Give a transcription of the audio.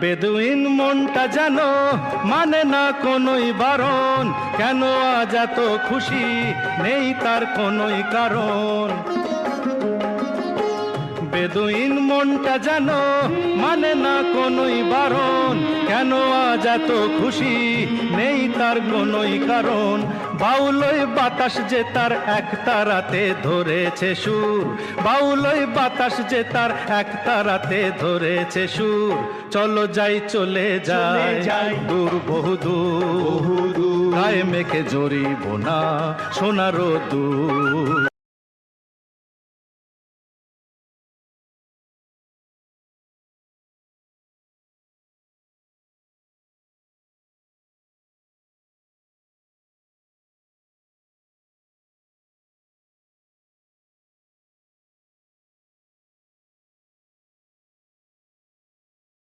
বেদুইন মনটা যেন মানে না কোনোই বারণ। কেন আজ এত খুশি? নেই তার কোনোই কারণ। বেদুইন মনটা যেন মানে না কোনোই বারণ। কেন আজ এত খুশি? নেই তার কোনোই কারণ। বাউলই বাতাস যে তার এক তারাতে ধরেছে সুর। বাউলই বাতাস যে তার এক তারাতে ধরেছে সুর। চলো যাই চলে যাই যাই। দূর বহু দূর। গায়ে মেখে জড়িব না সোনারো দূর।